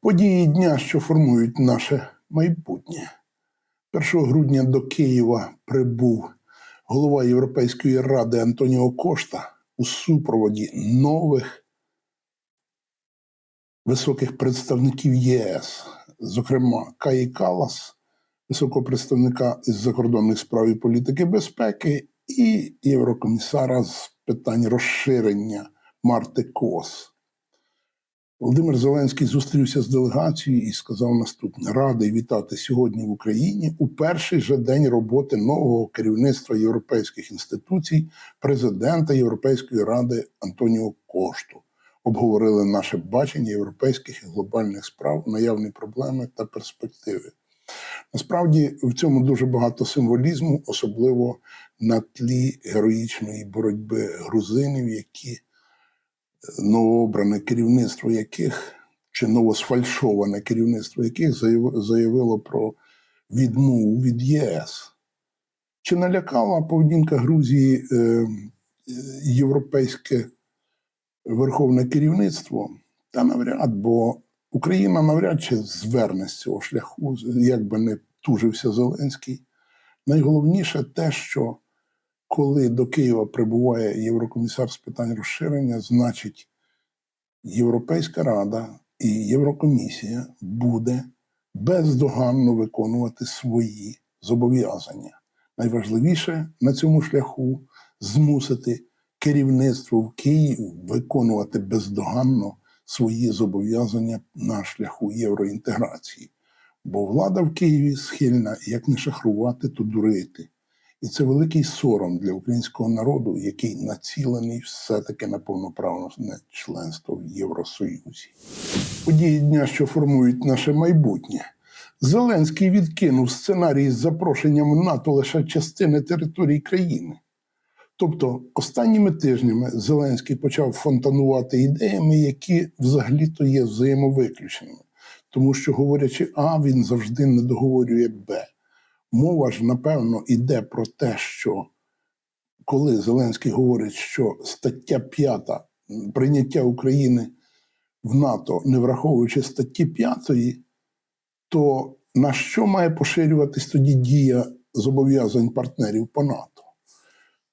Події дня, що формують наше майбутнє. 1 грудня до Києва прибув голова Європейської ради Антоніо Кошта у супроводі нових високих представників ЄС, зокрема Каї Калас, високого представника із закордонних справ і політики безпеки, і єврокомісара з питань розширення Марти Кос. Володимир Зеленський зустрівся з делегацією і сказав наступне: радий вітати сьогодні в Україні у перший же день роботи нового керівництва європейських інституцій, президента Європейської ради Антоніо Кошту. Обговорили наше бачення європейських і глобальних справ, наявні проблеми та перспективи. Насправді в цьому дуже багато символізму, особливо на тлі героїчної боротьби грузинів, які новообране керівництво яких чи новосфальшоване керівництво яких заявило про відмову від ЄС. Чи налякала поведінка Грузії е, е, європейське верховне керівництво? Та навряд, бо Україна навряд чи зверне з цього шляху, як би не тужився Зеленський. Найголовніше те, що коли до Києва прибуває Єврокомісар з питань розширення, значить Європейська Рада і Єврокомісія буде бездоганно виконувати свої зобов'язання. Найважливіше на цьому шляху змусити керівництво в Києві виконувати бездоганно свої зобов'язання на шляху євроінтеграції. Бо влада в Києві схильна як не шахрувати, то дурити. І це великий сором для українського народу, який націлений все-таки на повноправне членство в Євросоюзі. Події дня, що формують наше майбутнє. Зеленський відкинув сценарій з запрошенням в НАТО лише частини території країни. Тобто, останніми тижнями Зеленський почав фонтанувати ідеями, які взагалі-то є взаємовиключеними. Тому що, говорячи А, він завжди не договорює Б. Мова ж, напевно, йде про те, що коли Зеленський говорить, що стаття 5 прийняття України в НАТО, не враховуючи статті 5, то на що має поширюватись тоді дія зобов'язань партнерів по НАТО?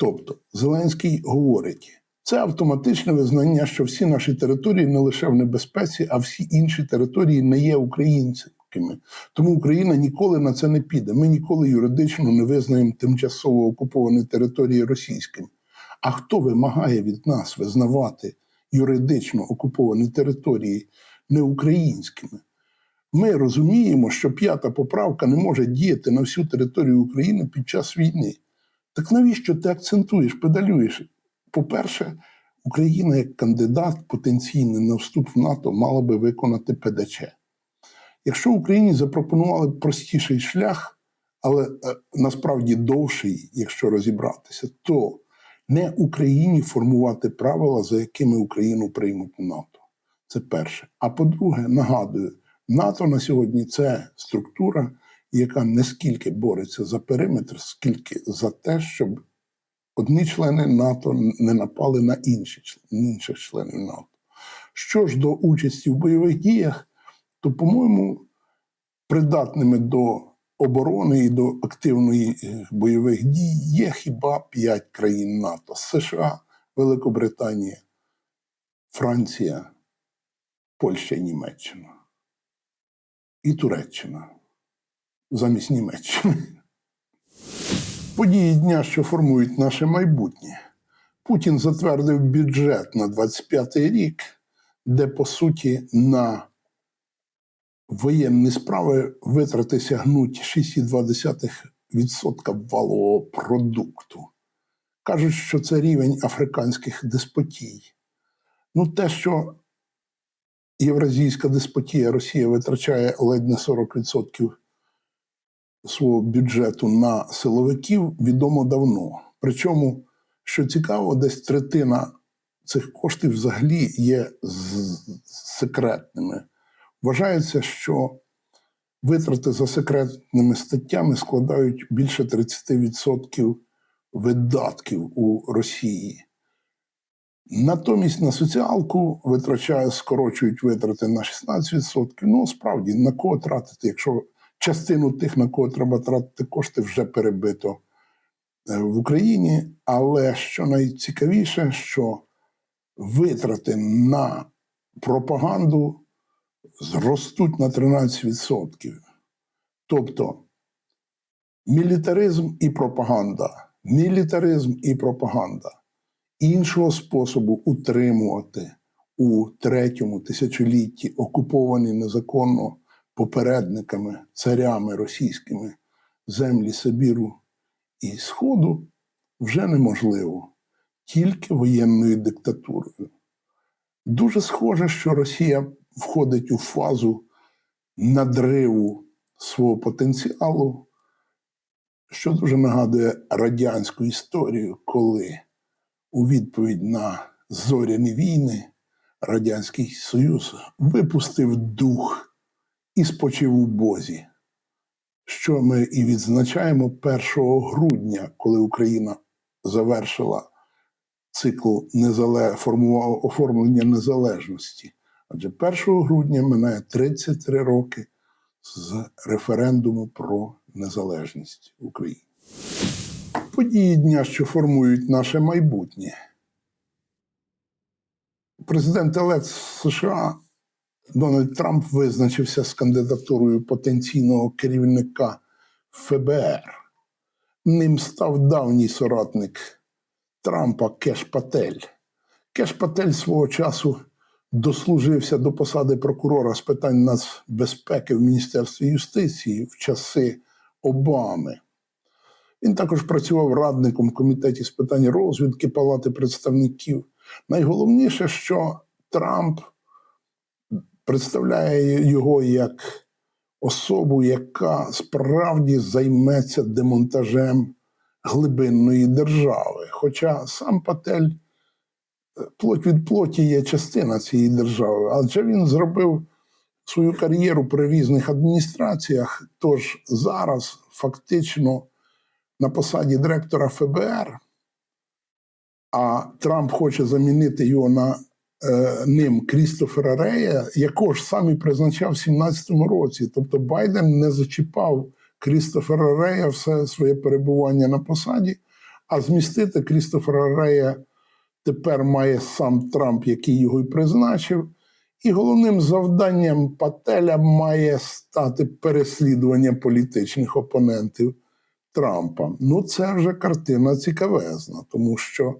Тобто, Зеленський говорить, це автоматичне визнання, що всі наші території не лише в небезпеці, а всі інші території не є українськими. Тому Україна ніколи на це не піде. Ми ніколи юридично не визнаємо тимчасово окуповані території російськими. А хто вимагає від нас визнавати юридично окуповані території неукраїнськими? Ми розуміємо, що п'ята поправка не може діяти на всю територію України під час війни. Так навіщо ти акцентуєш, педалюєш? По-перше, Україна як кандидат потенційний на вступ в НАТО мала би виконати ПДЧ. Якщо Україні запропонували простіший шлях, але е, насправді довший, якщо розібратися, то не Україні формувати правила, за якими Україну приймуть в НАТО. Це перше. А по-друге, нагадую, НАТО на сьогодні це структура, яка не скільки бореться за периметр, скільки за те, щоб одні члени НАТО не напали на інші інших членів НАТО. Що ж до участі в бойових діях, то, по-моєму, придатними до оборони і до активної е, бойових дій є хіба п'ять країн НАТО: США, Великобританія, Франція, Польща і Німеччина. І Туреччина замість Німеччини. Події дня, що формують наше майбутнє. Путін затвердив бюджет на 25-й рік, де, по суті, на воєнні справи витрати сягнуть 6,2% валового продукту. Кажуть, що це рівень африканських деспотій. Ну, те, що євразійська деспотія Росія витрачає ледь не 40% свого бюджету на силовиків, відомо давно. Причому, що цікаво, десь третина цих коштів взагалі є секретними. Вважається, що Витрати за секретними статтями складають більше 30% видатків у Росії. Натомість на соціалку витрачає, скорочують витрати на 16%. Ну, справді, на кого тратити, якщо частину тих, на кого треба тратити кошти, вже перебито е, в Україні. Але що найцікавіше, що витрати на пропаганду зростуть на 13%. Тобто мілітаризм і пропаганда, мілітаризм і пропаганда. Іншого способу утримувати у третьому тисячолітті окуповані незаконно попередниками, царями російськими землі Сибіру і Сходу вже неможливо, тільки воєнною диктатурою. Дуже схоже, що Росія входить у фазу надриву свого потенціалу, що дуже нагадує радянську історію, коли у відповідь на зоряні війни Радянський Союз випустив дух і спочив у Бозі, що ми і відзначаємо 1 грудня, коли Україна завершила цикл незале... формував оформлення незалежності. Адже 1 грудня минає 33 роки з референдуму про незалежність України. Події дня, що формують наше майбутнє. Президент Елект США Дональд Трамп визначився з кандидатурою потенційного керівника ФБР. Ним став давній соратник Трампа Кеш Патель. Кеш Патель свого часу дослужився до посади прокурора з питань нацбезпеки в Міністерстві юстиції в часи Обами. Він також працював радником в комітеті з питань розвідки Палати представників. Найголовніше, що Трамп представляє його як особу, яка справді займеться демонтажем глибинної держави. Хоча сам Патель е, плоть від плоті є частина цієї держави, адже він зробив свою кар'єру при різних адміністраціях. Тож зараз фактично на посаді директора ФБР, а Трамп хоче замінити його на ним Крістофера Рея, якого ж сам і призначав в 17-му році. Тобто Байден не зачіпав Крістофера Рея все своє перебування на посаді, а змістити Крістофера Рея тепер має сам Трамп, який його й призначив. І головним завданням Пателя має стати переслідування політичних опонентів Трампа. Ну, це вже картина цікавезна, тому що,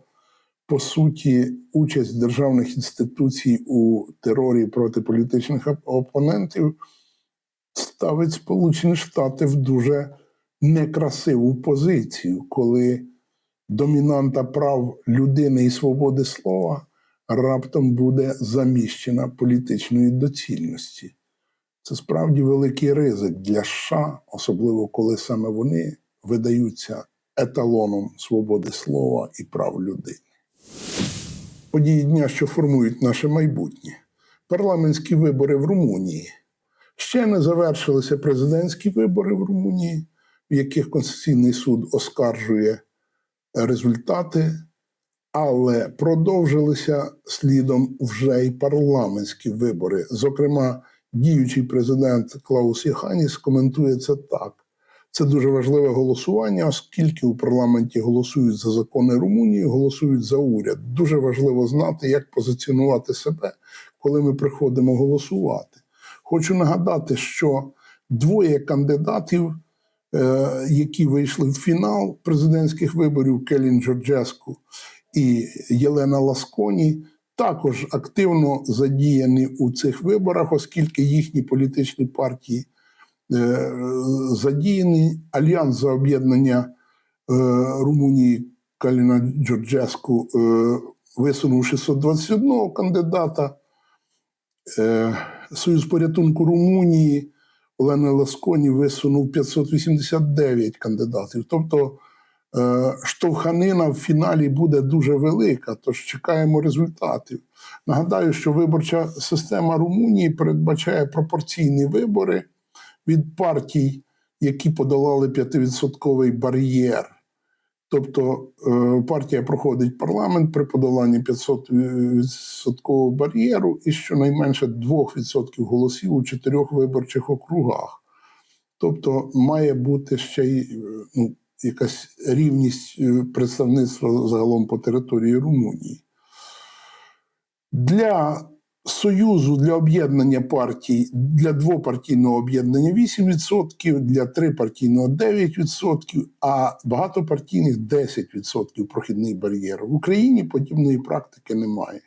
по суті, участь державних інституцій у терорі проти політичних опонентів ставить Сполучені Штати в дуже некрасиву позицію, коли домінанта прав людини і свободи слова раптом буде заміщена політичної доцільності. Це справді великий ризик для США, особливо коли саме вони видаються еталоном свободи слова і прав людини. Події дня, що формують наше майбутнє. Парламентські вибори в Румунії. Ще не завершилися президентські вибори в Румунії, в яких Конституційний суд оскаржує результати, але продовжилися слідом вже й парламентські вибори. Зокрема, діючий президент Клаус Яханіс коментує це так. Це дуже важливе голосування, оскільки у парламенті голосують за закони Румунії, голосують за уряд. Дуже важливо знати, як позиціонувати себе, коли ми приходимо голосувати. Хочу нагадати, що двоє кандидатів, е, які вийшли в фінал президентських виборів Келін Джорджеску і Єлена Ласконі, також активно задіяні у цих виборах, оскільки їхні політичні партії е, задіяні. Альянс за об'єднання е, Румунії Каліна Джорджеску е, висунув 621 кандидата. Союз порятунку Румунії Олена Ласконі висунув 589 кандидатів. Тобто штовханина в фіналі буде дуже велика, тож чекаємо результатів. Нагадаю, що виборча система Румунії передбачає пропорційні вибори, від партій, які подолали 5% бар'єр. Тобто е, партія проходить парламент при подоланні 500% бар'єру і щонайменше 2% голосів у чотирьох виборчих округах. Тобто має бути ще й е, ну, якась рівність е, представництва загалом по території Румунії. Для Союзу для об'єднання партій, для двопартійного об'єднання 8%, для трипартійного 9%, а багатопартійних 10% прохідний бар'єр. В Україні подібної практики немає.